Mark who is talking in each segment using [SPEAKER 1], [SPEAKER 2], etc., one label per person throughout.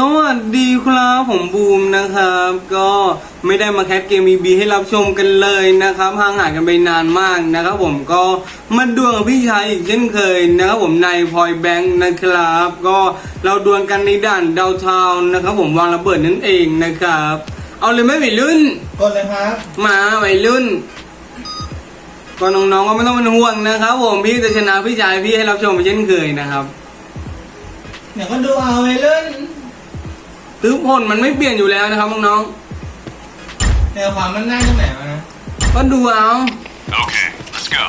[SPEAKER 1] สวัสดีครับผมบูมนะครับ ก็ไม่ได้มาแคสเกม EB ให้รับชมกันเลยนะครับห่างหายกันไปนานมากนะครับผมก็มาดวลกับพี่ชายอีกเช่นเคยนะครับผมในพอยแบงค์นะครับ ก็เราดวลกันในด่านดาวทาวน์นะครับ ผมวางระเบิดนั่นเองนะครับ เอาเลยไหม่ไหวรุ่น
[SPEAKER 2] กดเลยครับ
[SPEAKER 1] มาวัยรุ่นก็น้องๆก็ไม่ต้องเป็นห่วงนะครับ ผมพี่จะชนะพี่ชายพี่ให้รับชมเช่นเคยนะครับ
[SPEAKER 2] เดี๋ยวก็ดูเอาไปเล่น
[SPEAKER 1] ตื้อผลมันไม่เปลี่ยนอยู่แล้วนะครับน้อง
[SPEAKER 2] เดี๋ยวความมันนั่งตรงไหนวะนะ
[SPEAKER 1] ๆก็ดูเอา
[SPEAKER 3] Okay, let's go.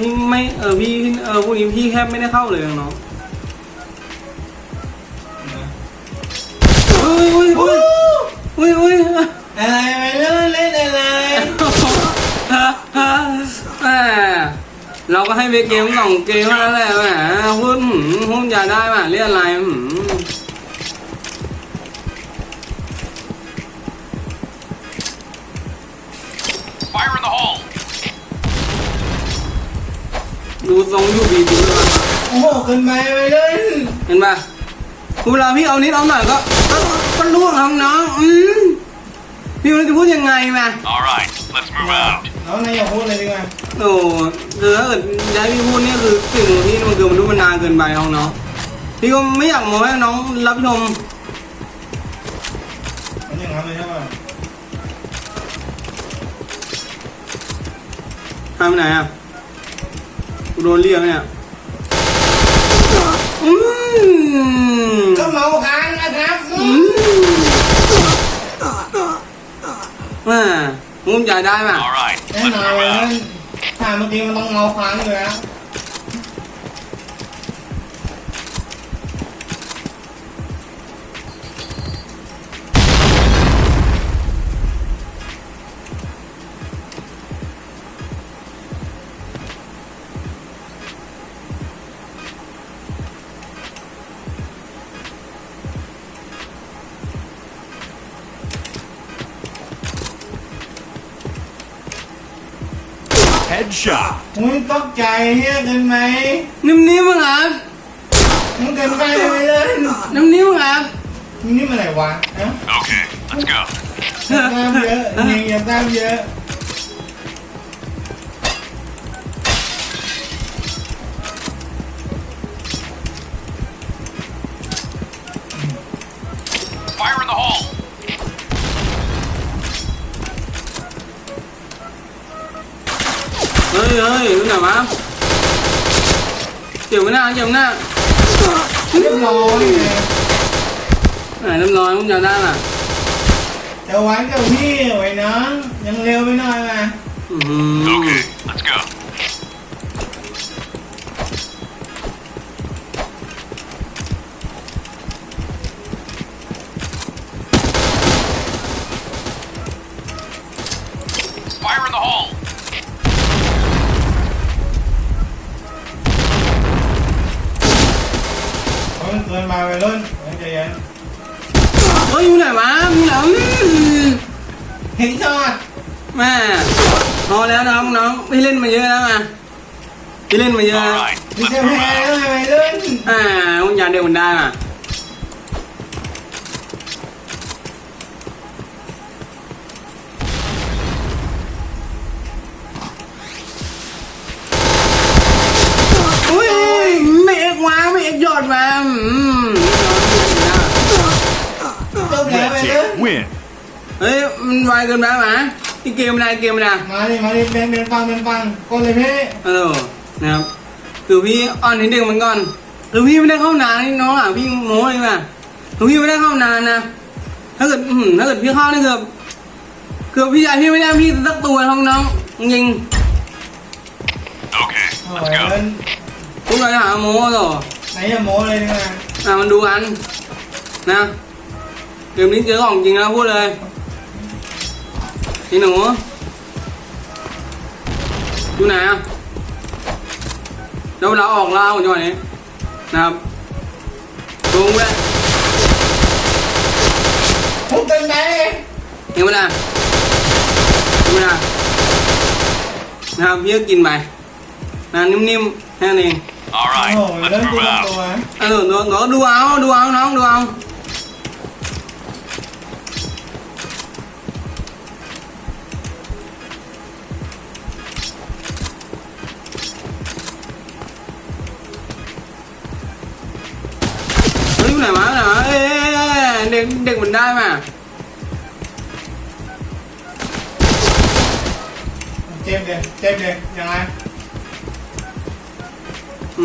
[SPEAKER 1] นี่ไม่เออพี่เออพวกนี้พี่แค่ไม่ได้เข้าเลยน้องอุ้ยอุ้ยอุ้ยอุ้ยอุ้ย
[SPEAKER 2] อะไรไปเล่นเล่นอะไร
[SPEAKER 1] แหม เราก็ให้ไปเกมสองเกมเท่านั้นแหละแหมพูดหืมพูดอย่าได้มาเรียกอะไรหืม
[SPEAKER 3] Fire in the hole.
[SPEAKER 1] ดูทรงอยู่บีบีเลย
[SPEAKER 2] โอ้โหเกินไปไปเล่น
[SPEAKER 1] เห็นปะเวลาพี่เอานิดเอาหน่อยก็ก็ก็ล่วงครับน้องอืมพี่มันจะพูดยังไงมา
[SPEAKER 3] All right, let's move out.
[SPEAKER 2] น้องนายอย่าพูดเลยดีกว่า
[SPEAKER 1] โอ้คือถ้าเกิดย้ายพี่พูดเนี่ยคือสิ่งที่มันคือมันรู้มันนานเกินไปน้องเนาะพี่ก็ไม่อยากโม้ให้น้องรับชม
[SPEAKER 2] มันอย่างนั้นเลยใช่ป่ะ
[SPEAKER 1] หายไปไหนอะกูโดนเรียกเนี่ยอืม
[SPEAKER 2] ก็เมาค้างนะครับ
[SPEAKER 1] อืมอ่า มุมใจได้ป่ะ
[SPEAKER 3] All right,
[SPEAKER 2] แน่
[SPEAKER 3] let's
[SPEAKER 2] นอน
[SPEAKER 3] move
[SPEAKER 2] เลยเล่น
[SPEAKER 3] out.
[SPEAKER 2] ถ้าเมื่อกี้มันต้องเมาค้างอยู่แล้ว
[SPEAKER 3] Headshot.
[SPEAKER 2] มึงตกใจเฮียเกินไหม
[SPEAKER 1] นิ่มๆครับ
[SPEAKER 2] มึงเกินไปไปเล่น
[SPEAKER 1] นิ่มๆครับ
[SPEAKER 2] มึงนี่มันอะไรวะฮะ
[SPEAKER 3] Okay, let's go.
[SPEAKER 2] อย่าตามเยอะยิงอย่าตามเยอะ
[SPEAKER 1] เฮ้ยเฮ้ยรู้ไหนวะเจ็บไหมหน้าเจ็บไหมหน้า
[SPEAKER 2] เรียบร้อยไง
[SPEAKER 1] ไหนเรียบร้อยมุมใจได้ป่ะ
[SPEAKER 2] จะหวานกับพี่ไว้น้องยังเร็วไปหน่อยมา
[SPEAKER 1] อือหือ
[SPEAKER 3] Okay, let's go.
[SPEAKER 2] เพราะมันเกินมาไปรุ่นใจเย็น
[SPEAKER 1] เฮ้ยอยู่ไหนวะมีเหรออืม
[SPEAKER 2] เห็นชอด
[SPEAKER 1] แม่พอแล้วน้องน้องพี่เล่นมาเยอะแล้วไงพี่เล่นมาเยอะ
[SPEAKER 3] All
[SPEAKER 1] แล้ว
[SPEAKER 3] right,
[SPEAKER 2] มี
[SPEAKER 3] let's
[SPEAKER 2] จะ
[SPEAKER 3] move
[SPEAKER 2] แพ้
[SPEAKER 3] out.
[SPEAKER 2] ด้วยไปรุ่น
[SPEAKER 1] อ่ามุมยาเดียวมันได้ป่ะ
[SPEAKER 3] team
[SPEAKER 2] รุ่น
[SPEAKER 3] win.
[SPEAKER 1] เฮ้ยมันไวเกินไปหมาที่เกมอะไรเกมอะไร
[SPEAKER 2] มาดิมาดิเป็นเป็นฟังเป็นฟังกดเลยพี่
[SPEAKER 1] ฮัลโหลนะครับคือพี่อ่อนนิดเดียวมันก่อนคือพี่ไม่ได้เข้านานนี่น้องอะพี่โม้เลยว่ะคือพี่ไม่ได้เข้านานนะถ้าเกิดอื้อหือถ้าเกิดพี่เข้านี่คือคือพี่ชายพี่ไม่ได้พี่สักตัวท้องน้องจริง
[SPEAKER 3] Okay,
[SPEAKER 2] โอ้
[SPEAKER 3] let's
[SPEAKER 2] ย
[SPEAKER 3] go.
[SPEAKER 2] เล่น
[SPEAKER 1] ๆพูดอะไรหาโม้เหรอ
[SPEAKER 2] ไหนจะโม้เลยนี่มา
[SPEAKER 1] อะมันดูกันนะ เกมนี้เจอของจริงแล้วพูดเลยนี่หนูอยู่ไหนอะเดี๋ยวเราออกล่าจังหวะนี้นะครับลงไป
[SPEAKER 2] พุกเกินไป
[SPEAKER 1] เห็นไหมล่ะเห็นไหมล่ะนะครับพี่ก็กินไปนะนิ่มๆแค่นั้นเอง
[SPEAKER 3] All
[SPEAKER 2] โอ้
[SPEAKER 3] right,
[SPEAKER 2] โห
[SPEAKER 3] let's
[SPEAKER 2] เริ่ม
[SPEAKER 3] move
[SPEAKER 2] ตัวตัว
[SPEAKER 3] out.
[SPEAKER 1] เออดูดูดูเอาดูเอาน้องดูเอา ด็กเด็กมันได้มา
[SPEAKER 2] เจ็บเลยเจ็บเลยยังไง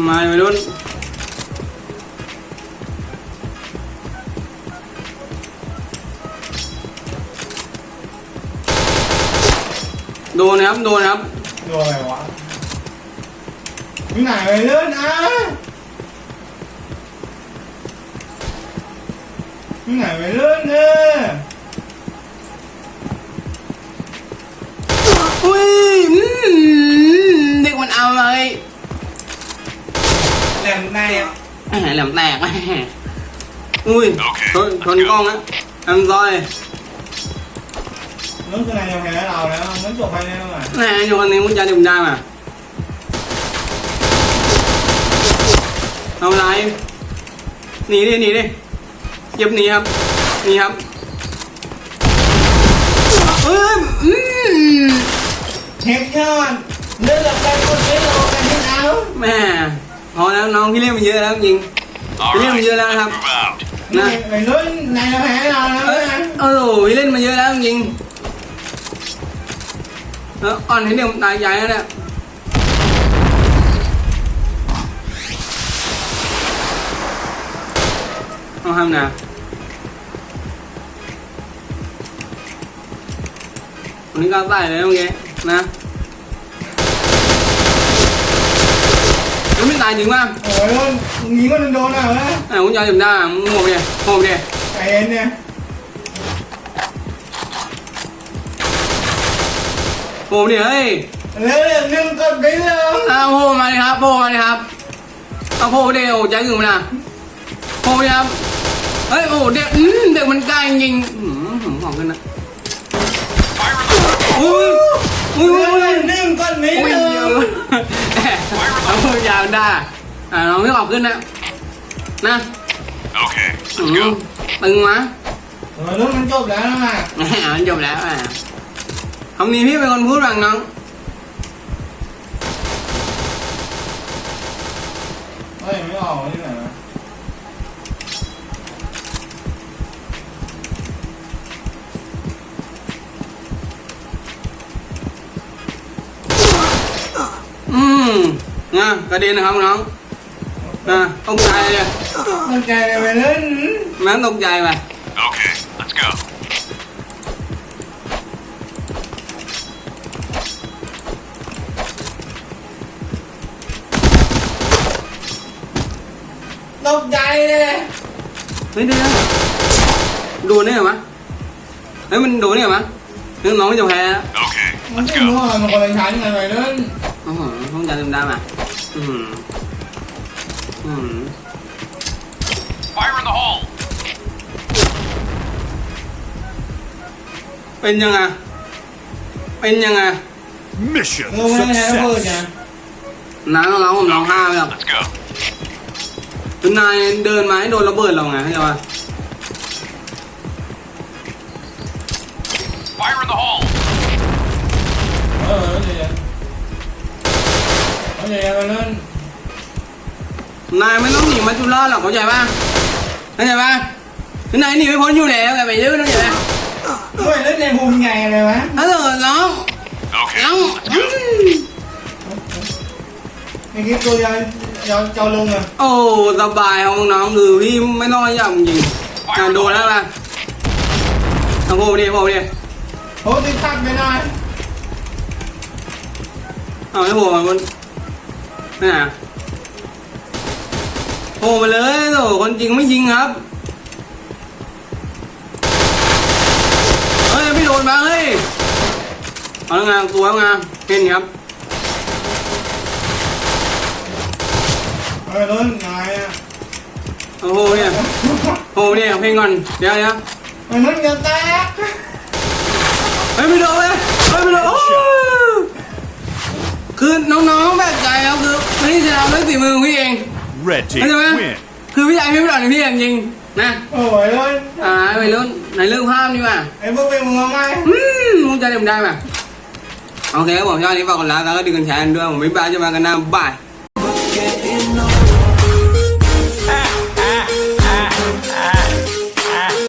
[SPEAKER 1] มาไปรุ่นโดนนะครับโดนนะครับ
[SPEAKER 2] โดนอะไรวะอยู่ไหนไปเลื่อนอะอยู่ ไหนไปเลื่อนเนี่ย
[SPEAKER 1] อุ้ยอืมเด็กมันเอาเลย
[SPEAKER 2] แหลมในอะ
[SPEAKER 1] แหมแหลมแตกแหมอุ้ยชนชนกล้องนะอันซอย
[SPEAKER 2] น้องคือนายจะแพ้เราแล้วมันจบไปแล้วอะ
[SPEAKER 1] แหมอยู่คนนี้มึงจะดื่มได้มาเอาไรหนีดิหนีดิ เก็บหนีครับหนีครับเอ้ยอืม
[SPEAKER 2] เทคยอดเลือกไปคนไม่รอกันที่เอา
[SPEAKER 1] แม่พอแล้วน้องพี่เล่นมันเยอะแล้วจริง
[SPEAKER 3] All
[SPEAKER 1] William,
[SPEAKER 3] right,
[SPEAKER 1] you're
[SPEAKER 3] let's
[SPEAKER 1] allowed to
[SPEAKER 3] move out.
[SPEAKER 1] นะ
[SPEAKER 2] ไปเลื่อนนายจะแพ้เราแล้ว
[SPEAKER 1] เอ้ย
[SPEAKER 2] นะ
[SPEAKER 1] เออโหพี่เล่นมาเยอะแล้วจริงเอออ่อนให้เดี๋ยวตายใหญ่แล้วเนี่ยเอาทำนะ วันนี้ก็ใส่เลยเมื่อกี้นะยังไม่ตายจริงป่ะ
[SPEAKER 2] โอ้ยเลื่อนยิงก็โดนอะเว้ย
[SPEAKER 1] ไอ้คุณยายจำได้มึงโง่ไปเลยโง่ไปเลย
[SPEAKER 2] ใจเย็นเนี่ย
[SPEAKER 1] โง่ไปเลยเฮ้ย
[SPEAKER 2] เลือกหนึ่งกดไปเลย
[SPEAKER 1] เอาโผล่มาเลยครับโผล่มาเลยครับเอาโผล่เดี๋ยวใจกึ่งมานะโผล่เลยครับเฮ้ยโอ้เด็กอืมเด็กมันใกล้จริงๆอืมผมของขึ้นนะ อุ้ยอุ้ย
[SPEAKER 2] เลื
[SPEAKER 1] อุ้ยอุ้ย
[SPEAKER 2] อกหนึ่งกดไม่
[SPEAKER 1] อุ้ย
[SPEAKER 2] เล
[SPEAKER 1] เดียวยเอาพูดยาวได้อ่าเราไม่ออกขึ้นนะ นะ
[SPEAKER 3] Okay,
[SPEAKER 1] อื
[SPEAKER 3] let's
[SPEAKER 1] ม
[SPEAKER 3] go.
[SPEAKER 1] ตึงมา
[SPEAKER 2] โอ้ยเรื่องมันจบแล้วนะ
[SPEAKER 1] แหมมันจบแล้วอะคำนี้พี่เป็นคนพูดบ้างน้อง
[SPEAKER 2] เฮ้ยไม่ออกที่ไหนวะ
[SPEAKER 1] นะกระเด็นนะครับน้องนะตกใจเลย
[SPEAKER 2] ตั้งใจเลยไปเล่น
[SPEAKER 1] แม่งตกใจไป
[SPEAKER 3] Okay, let's go.
[SPEAKER 2] ตกใจเลย
[SPEAKER 1] เฮ้ยเดี๋ยวนะโดนได้เหรอวะเฮ้ยมันโดนได้เหรอวะเรื่องน้องจะแพ้แล้ว
[SPEAKER 3] Okay,
[SPEAKER 2] มัน
[SPEAKER 3] let's
[SPEAKER 2] ไม่รู้
[SPEAKER 3] go.
[SPEAKER 2] ว่ามันคนละชั้นกันไปเล่น
[SPEAKER 1] อือหือต้องจำจำได้มาอือหื ออือหือ
[SPEAKER 3] Fire in the hole.
[SPEAKER 1] เป็นยังไง เป็นยังไง
[SPEAKER 3] Mission
[SPEAKER 2] เออไม่ได้แล้วเพื่อนไง
[SPEAKER 1] น้าต้องร้องผมร้องไห้ไปหรอก
[SPEAKER 3] Let's go.
[SPEAKER 1] คือนายเดินมาให้โดนระเบิดเราไงเข้าใจปะ
[SPEAKER 3] Fire in the hole.
[SPEAKER 2] เออเดี๋ยว เดี๋ยวไปเล่น
[SPEAKER 1] นายไม่ต้องหนีมาจุฬาหรอกเข้าใจป่ะเข้าใจป่ะนายหนีไม่พ้นอยู่แล้วแกไปยืดเข้าใจปะ
[SPEAKER 2] เฮ้ยเล่นในภูมิใหญ่เลยวะ
[SPEAKER 1] ถ้าเกิดน้องน้อง
[SPEAKER 3] let's
[SPEAKER 1] อื
[SPEAKER 3] go.
[SPEAKER 1] ม
[SPEAKER 2] ในคลิปตัวยาวเจ้าเจ้าลงอะ
[SPEAKER 1] โอ้สบายของน้องคือพี่ไม่ต้องอยากจริงอะโดนแล้วป่ะเอาโผล่ดิโผล่ดิ
[SPEAKER 2] โอ้ติดขัดไม่ได้
[SPEAKER 1] เอาให้โผล่มาบน นี่นโผล่มาเลยโอ้คนจริงไม่ยิงครับ เฮ้ยไม่โดนมาเฮ้ยเอาแล้วไงตัวแล้วไงเห็นครับ
[SPEAKER 2] เออเล่นไงอะ
[SPEAKER 1] เอาโผล่เนี่ยโผล่เนี่ยเพลงก่อนเดี๋ยวเดี๋ยว
[SPEAKER 2] มันเล่นกันแตก
[SPEAKER 1] เฮ้ยไม่โดนเลยเฮ้ยไม่โดนโอ้ คือน้องๆแบบใจครับคือพี่ชนะด้วยฝีมือของพี่เอง
[SPEAKER 3] Red team
[SPEAKER 1] เข้าใจไหม
[SPEAKER 3] win.
[SPEAKER 1] คือพี่ชายพี่ไม่หล่อในพี่จริงๆนะ
[SPEAKER 2] โอ้ยเลย
[SPEAKER 1] อ่าไปรุ่นในเรื่องภาพนี่ว่ะ
[SPEAKER 2] ไอ้พวกเป็นมึงเอาไหม
[SPEAKER 1] อืมมึงจะได้ผมได้ป่ะโอเคครับผมชอบอันนี้ฝากกดไลค์แล้วก็ดีกันแชร์กันด้วย ผมไม่บ้าจะมากันหน้าบ่าย